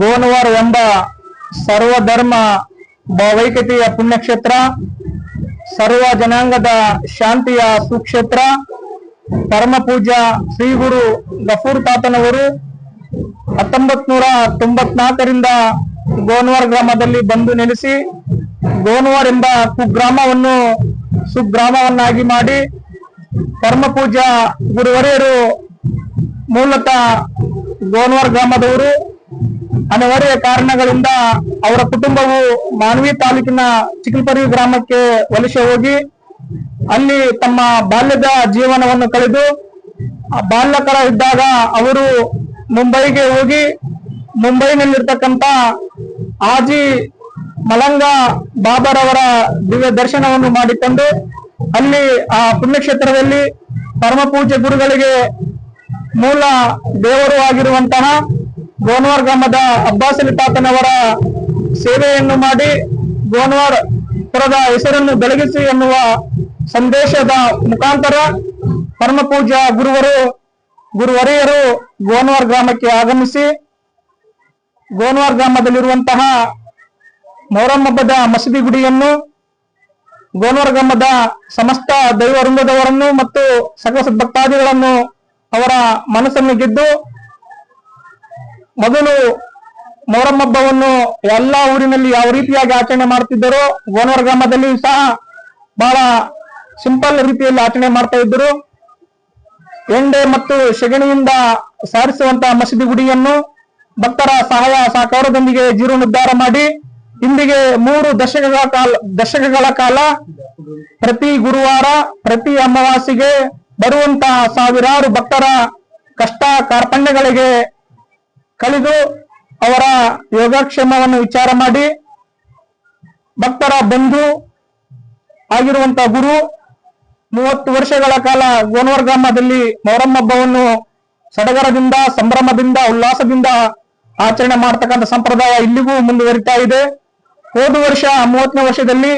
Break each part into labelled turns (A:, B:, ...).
A: ಗೋನವಾರ ಎಂಬ ಸರ್ವಧರ್ಮ ಭಾವೈಕ್ಯತೆಯ ಪುಣ್ಯಕ್ಷೇತ್ರ, ಸರ್ವ ಜನಾಂಗದ ಶಾಂತಿಯ ಸುಕ್ಷೇತ್ರ, ಪರಮ ಪೂಜ್ಯ ಶ್ರೀ ಗುರು ಗಫೂರ್ ತಾತನವರು ಹತ್ತೊಂಬತ್ ನೂರ ತೊಂಬತ್ನಾಲ್ಕರಿಂದ ಗೋನ್ವಾರ್ ಗ್ರಾಮದಲ್ಲಿ ಬಂದು ನೆಲೆಸಿ, ಗೋನ್ವಾರ್ ಎಂಬ ಕುಗ್ರಾಮವನ್ನು ಸುಗ್ರಾಮವನ್ನಾಗಿ ಮಾಡಿ ಪರಮ ಪೂಜ್ಯ ಗುರುವರಿಯರು ಮೂಲತಃ ಗೋನ್ವಾರ್ ಗ್ರಾಮದವರು. ಅನಿವಾರ್ಯ ಕಾರಣಗಳಿಂದ ಅವರ ಕುಟುಂಬವು ಮಾನ್ವಿ ತಾಲೂಕಿನ ಚಿಕ್ಕಪರಿ ಗ್ರಾಮಕ್ಕೆ ವಲಸೆ ಹೋಗಿ ಅಲ್ಲಿ ತಮ್ಮ ಬಾಲ್ಯದ ಜೀವನವನ್ನು ಕಳೆದು ಬಾಲ್ಯಕರ ಇದ್ದಾಗ ಅವರು ಮುಂಬೈಗೆ ಹೋಗಿ ಮುಂಬೈನಲ್ಲಿರ್ತಕ್ಕಂಥ ಆಜಿ ಮಲಂಗ ಬಾಬರವರ ದಿವ್ಯ ದರ್ಶನವನ್ನು ಮಾಡಿಕೊಂಡು ಅಲ್ಲಿ ಆ ಪುಣ್ಯಕ್ಷೇತ್ರದಲ್ಲಿ ಪರಮ ಪೂಜ್ಯ ಗುರುಗಳಿಗೆ ಮೂಲ ದೇವರು ಆಗಿರುವಂತಹ ಗೋನ್ವಾರ್ ಗ್ರಾಮದ ಅಬ್ಬಾಸ್ ಅಲಿ ತಾತನವರ ಸೇವೆಯನ್ನು ಮಾಡಿ ಗೋನ್ವಾರ್ ಪುರದ ಹೆಸರನ್ನು ಬೆಳಗಿಸಿ ಎನ್ನುವ ಸಂದೇಶದ ಮುಖಾಂತರ ಪರಮ ಪೂಜ್ಯ ಗುರುವರು, ಗುರುವರಿಯರು ಗೋನ್ವಾರ್ ಗ್ರಾಮಕ್ಕೆ ಆಗಮಿಸಿ ಗೋನ್ವಾರ್ ಗ್ರಾಮದಲ್ಲಿರುವಂತಹ ಮೊಹರಂ ಹಬ್ಬದ ಮಸೀದಿ ಗುಡಿಯನ್ನು ಗೋನ್ವಾರ್ ಗ್ರಾಮದ ಸಮಸ್ತ ದೈವ ವೃಂದದವರನ್ನು ಮತ್ತು ಸಕಲ ಸದ್ಭಕ್ತಾದಿಗಳನ್ನು ಅವರ ಮನಸ್ಸನ್ನು ಗೆದ್ದು ಮೊದಲು ಮೊಹರಂ ಹಬ್ಬವನ್ನು ಎಲ್ಲಾ ಊರಿನಲ್ಲಿ ಯಾವ ರೀತಿಯಾಗಿ ಆಚರಣೆ ಮಾಡುತ್ತಿದ್ದರು ಗೋನವರ ಗ್ರಾಮದಲ್ಲಿ ಸಹ ಬಹಳ ಸಿಂಪಲ್ ರೀತಿಯಲ್ಲಿ ಆಚರಣೆ ಮಾಡ್ತಾ ಇದ್ದರು. ಎಂಡೆ ಮತ್ತು ಸೆಗಣಿಯಿಂದ ಸಾರಿಸುವಂತಹ ಮಸೀದಿ ಗುಡಿಯನ್ನು ಭಕ್ತರ ಸಹಾಯ ಸಹಕಾರದೊಂದಿಗೆ ಜೀರ್ಣೋದ್ಧಾರ ಮಾಡಿ ಇಂದಿಗೆ ಮೂರು ದಶಕಗಳ ಕಾಲ ದಶಕಗಳ ಕಾಲ ಪ್ರತಿ ಗುರುವಾರ, ಪ್ರತಿ ಅಮಾವಾಸ್ಯೆಗೆ ಬರುವಂತಹ ಸಾವಿರಾರು ಭಕ್ತರ ಕಷ್ಟ ಕಾರ್ಪಣ್ಯಗಳಿಗೆ ಕಳೆದು ಅವರ ಯೋಗಕ್ಷೇಮವನ್ನು ವಿಚಾರ ಮಾಡಿ ಭಕ್ತರ ಬಂಧು ಆಗಿರುವಂತಹ ಗುರು ಮೂವತ್ತು ವರ್ಷಗಳ ಕಾಲ ಗೋನವರ್ ಗ್ರಾಮದಲ್ಲಿ ಮೊಹರಂ ಹಬ್ಬವನ್ನು ಸಡಗರದಿಂದ, ಸಂಭ್ರಮದಿಂದ, ಉಲ್ಲಾಸದಿಂದ ಆಚರಣೆ ಮಾಡತಕ್ಕಂಥ ಸಂಪ್ರದಾಯ ಇಲ್ಲಿಗೂ ಮುಂದುವರಿತಾ ಇದೆ. ಹೋದ ವರ್ಷ, ಮೂವತ್ತನೇ ವರ್ಷದಲ್ಲಿ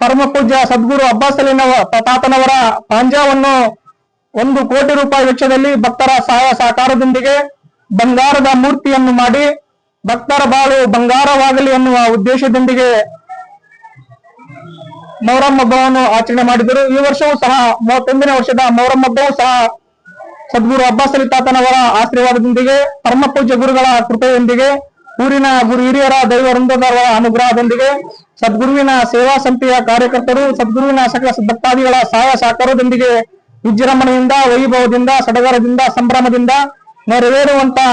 A: ಪರಮ ಪೂಜ್ಯ ಸದ್ಗುರು ಅಬ್ಬಾಸ್ ಅಲಿನವ ತಾತನವರ ಪಾಂಜಾವನ್ನು ಒಂದು ಕೋಟಿ ರೂಪಾಯಿ ವೆಚ್ಚದಲ್ಲಿ ಭಕ್ತರ ಸಹಾಯ ಸಹಕಾರದೊಂದಿಗೆ ಬಂಗಾರದ ಮೂರ್ತಿಯನ್ನು ಮಾಡಿ ಭಕ್ತರ ಬಾಳು ಬಂಗಾರವಾಗಲಿ ಎನ್ನುವ ಉದ್ದೇಶದೊಂದಿಗೆ ಮೊಹರಂ ಹಬ್ಬವನ್ನು ಆಚರಣೆ ಮಾಡಿದರು. ಈ ವರ್ಷವೂ ಸಹ, ಮೂವತ್ತೊಂದನೇ ವರ್ಷದ ಮೊಹರಂ ಹಬ್ಬವೂ ಸಹ ಸದ್ಗುರು ಅಬ್ಬಾಸ್ ಅಲಿ ತಾತನವರ ಆಶೀರ್ವಾದದೊಂದಿಗೆ, ಪರಮ ಪೂಜ್ಯ ಗುರುಗಳ ಕೃಪೆಯೊಂದಿಗೆ ಊರಿನ ಗುರು ಹಿರಿಯರ ದೈವ ವೃಂದದವರ ಅನುಗ್ರಹದೊಂದಿಗೆ ಸದ್ಗುರುವಿನ ಸೇವಾ ಸಂಸ್ಥೆಯ ಕಾರ್ಯಕರ್ತರು, ಸದ್ಗುರುವಿನ ಸಕಲ ಭಕ್ತಾದಿಗಳ ಸಹಾಯ ಸಹಕಾರದೊಂದಿಗೆ ವಿಜೃಂಭಣೆಯಿಂದ, ವೈಭವದಿಂದ, ಸಡಗರದಿಂದ, ಸಂಭ್ರಮದಿಂದ ನೆರವೇರುವಂತಹ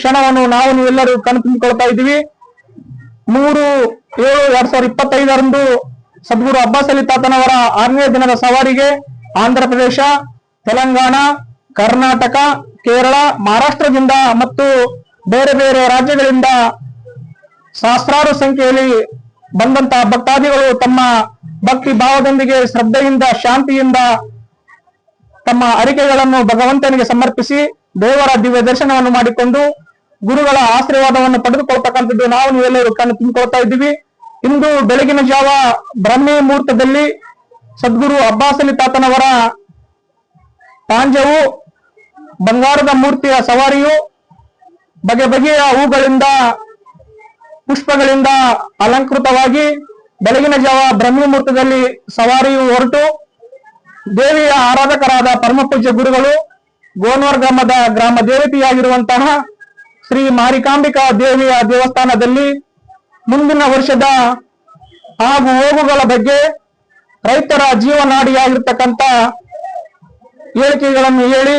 A: ಕ್ಷಣವನ್ನು ನಾವು ನೀವೆಲ್ಲರೂ ಕಣ್ಣು ತುಂಬಿಕೊಳ್ತಾ ಇದ್ದೀವಿ. ಮೂರು ಏಳು ಎರಡ್ ಸಾವಿರದ ಇಪ್ಪತ್ತೈದರಂದು ಸದ್ಗುರು ಅಬ್ಬಾಸ್ ಅಲಿ ತಾತನವರ ಆರನೇ ದಿನದ ಸವಾರಿಗೆ ಆಂಧ್ರ ಪ್ರದೇಶ, ತೆಲಂಗಾಣ, ಕರ್ನಾಟಕ, ಕೇರಳ, ಮಹಾರಾಷ್ಟ್ರದಿಂದ ಮತ್ತು ಬೇರೆ ಬೇರೆ ರಾಜ್ಯಗಳಿಂದ ಸಹಸ್ರಾರು ಸಂಖ್ಯೆಯಲ್ಲಿ ಬಂದಂತಹ ಭಕ್ತಾದಿಗಳು ತಮ್ಮ ಭಕ್ತಿ ಭಾವದೊಂದಿಗೆ ಶ್ರದ್ಧೆಯಿಂದ, ಶಾಂತಿಯಿಂದ ತಮ್ಮ ಅರಿಕೆಗಳನ್ನು ಭಗವಂತನಿಗೆ ಸಮರ್ಪಿಸಿ ದೇವರ ದಿವ್ಯ ದರ್ಶನವನ್ನು ಮಾಡಿಕೊಂಡು ಗುರುಗಳ ಆಶೀರ್ವಾದವನ್ನು ಪಡೆದುಕೊಳ್ತಕ್ಕಂಥದ್ದು ನಾವು ನೀವೆಲ್ಲರೂ ಕಣ್ಣು ತುಂಬಿಕೊಳ್ತಾ ಇದ್ದೀವಿ. ಇಂದು ಬೆಳಗಿನ ಜಾವ ಬ್ರಹ್ಮ ಮುಹೂರ್ತದಲ್ಲಿ ಸದ್ಗುರು ಅಬ್ಬಾಸಲಿ ತಾತನವರ ಪಾಂಜವು ಬಂಗಾರದ ಮೂರ್ತಿಯ ಸವಾರಿಯು ಬಗೆ ಬಗೆಯ ಹೂಗಳಿಂದ, ಪುಷ್ಪಗಳಿಂದ ಅಲಂಕೃತವಾಗಿ ಬೆಳಗಿನ ಜಾವ ಬ್ರಹ್ಮಿ ಮುಹೂರ್ತದಲ್ಲಿ ಸವಾರಿಯು ಹೊರಟು ದೇವಿಯ ಆರಾಧಕರಾದ ಪರಮ ಪೂಜ್ಯ ಗುರುಗಳು ಗೋನ್ವರ್ ಗ್ರಾಮದ ಗ್ರಾಮ ದೇವತೆಯಾಗಿರುವಂತಹ ಶ್ರೀ ಮಾರಿಕಾಂಬಿಕಾ ದೇವಿಯ ದೇವಸ್ಥಾನದಲ್ಲಿ ಮುಂದಿನ ವರ್ಷದ ಹಾಗೂ ಹೋಗುಗಳ ಬಗ್ಗೆ ರೈತರ ಜೀವನಾಡಿಯಾಗಿರ್ತಕ್ಕಂಥ ಹೇಳಿಕೆಗಳನ್ನು ಹೇಳಿ